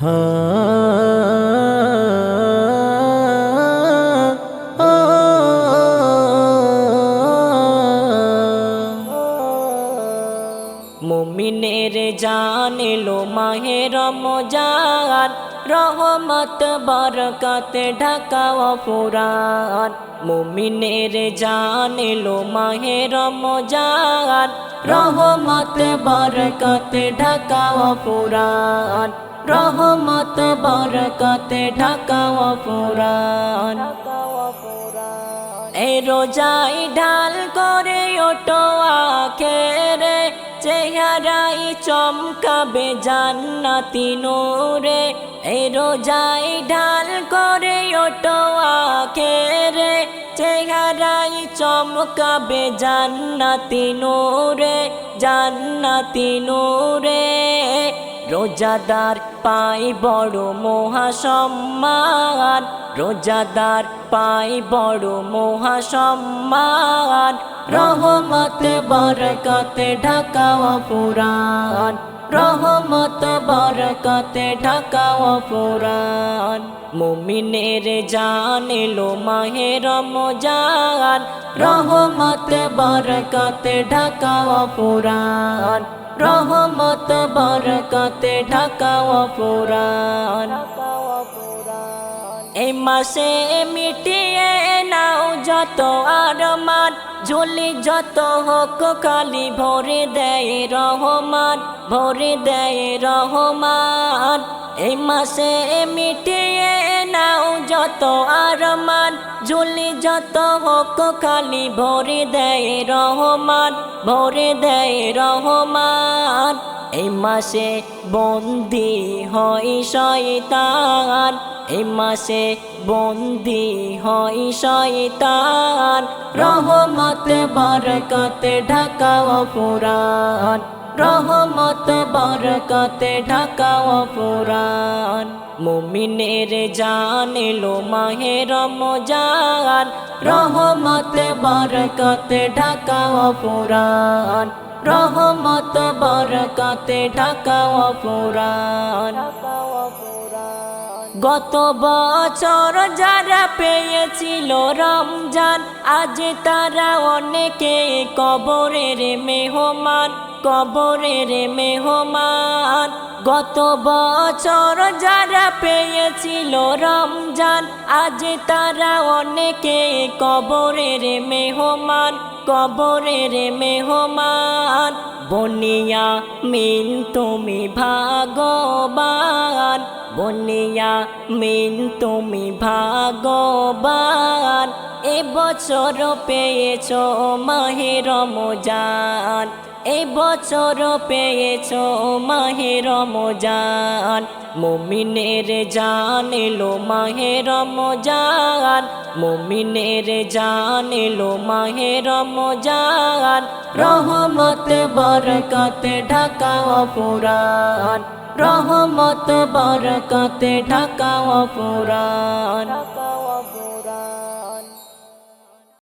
মুমিনের জান এলো মাহে রমজান, রহমত, বরকত, ঢাকা ফুরান। মুমিনের জান এলো মাহে রমজান, রহমত, বরকত, ঢাকা ফুরান। রহমত, বরকত ঢাকা ফুরান এই রোজাই ঢাল করে ওটো আখেরে, চেহারাই চমকাবে জান্নাতি নূরে। এ রোজাই ঢাল করে ওটো আখেরে, চেহারাই চমকাবে জান্নাতি নূরে জান্নাতি নূরে। রোজাদার পাই বড় মহাসম্মান। রোজাদার পাই বড় মহাসম্মান। রহমত, বরকত ঢাকাও পুরাণ। রহমত, বরকত ঢাকাও পুরাণ। মুমিনের জান এলো মাহে রমজান। রহমত, বরকত ঢাকাও পুরাণ। রহমত, বরকতে ঢাকাও পুরাণ এই মাসে মিটিয়ে নাও যত আরমান, ঝুলি যত হোক খালি ভরে দেয় রহমান, ভরে দেয় রহমান। এই মাসে মিটিয়ে নাও যত আরমান, ঝুলি যত হোক খালি ভরে দেয় রহমান, ভরে দেয় রহমান। এই মাসে বন্দি হয় শয়তান, এই মাসে বন্দি হয় শয়তান। রহমত, বরকত ঢাকাও পুরাণ রহমত, বরকত ঢাকাও পুরাণ মুমিনের জান এলো মাহে রমজান। রহমত, বরকত ঢাকাও পুরাণ। রহমত, বরকতে ঢাকাও পুরাণ। গত বছর যারা পেয়েছিল রমজান, আজ তারা অনেকে কবরের মেহমান কবরের মেহমান। গত বছর যারা পেয়েছিল রমজান, আজ তারা অনেকে কবরের মেহমান কবরের মেহমান। বনিয়া মিন, তুমি ভাগবান বনিয়া মিন, তুমি ভাগবান এবছর পেয়েছ মাহে রমজান। এবছর পেয়েছ মাহে রমজান। মুমিনের জান এলো মাহে রমজান। মুমিনের জান এলো মাহে রমজান। রহমত, বরকত ঢাকাও পুরাণ রহমত, বরকত ঢাকাও পুরাণ